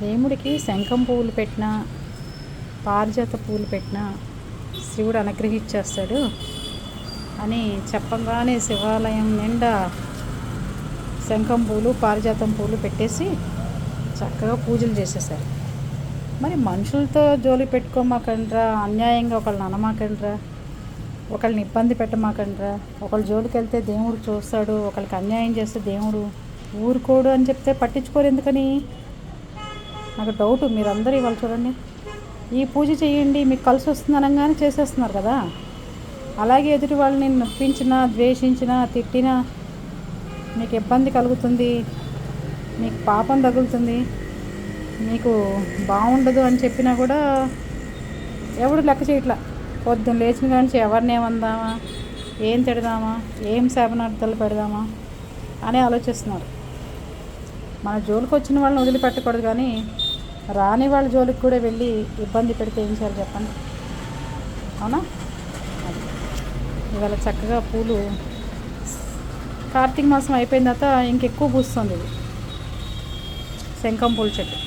దేవుడికి శంఖం పువ్వులు పెట్టిన పారిజాత పువ్వులు పెట్టిన శివుడు అనుగ్రహించేస్తాడు అని చెప్పగానే శివాలయం నిండా శంఖం పూలు పారిజాతం పూలు పెట్టేసి చక్కగా పూజలు చేసేసారు మరి మనుషులతో జోలి పెట్టుకోమాకండ్రా అన్యాయంగా ఒకళ్ళని అనమాకండ్రా ఒకళ్ళని ఇబ్బంది పెట్టమాకండ్రా ఒకళ్ళ జోలికి వెళ్తే దేవుడు చూస్తాడు ఒకళ్ళకి అన్యాయం చేస్తే దేవుడు ఊరుకోడు అని చెప్తే పట్టించుకోరు ఎందుకని? నాకు డౌట్ మీరందరూ ఇవాళ చూడండి. ఈ పూజ చేయండి మీకు కలిసి వస్తుంది అనగానే చేసేస్తున్నారు కదా. అలాగే ఎదుటి వాళ్ళని నొప్పించినా ద్వేషించినా తిట్టినా మీకు ఇబ్బంది కలుగుతుంది మీకు పాపం తగులుతుంది మీకు బాగుండదు అని చెప్పినా కూడా ఎవడు లెక్క చేయట్లా. పొద్దున్న లేచిన కానించి ఎవరిని ఏమందామా ఏం తిడదామా ఏం శాపనార్థాలు పెడదామా అని ఆలోచిస్తున్నారు. మన జోలికి వచ్చిన వాళ్ళని వదిలిపెట్టకూడదు కానీ రాని వాళ్ళ జోలికి కూడా వెళ్ళి ఇబ్బంది పెడితే ఏం చేయాలి చెప్పండి? అవునా? అది ఇవాళ చక్కగా పూలు కార్తీక మాసం అయిపోయిన తర్వాత ఇంకెక్కువ పూస్తుంది ఇది. శంఖం పూల చెట్టు.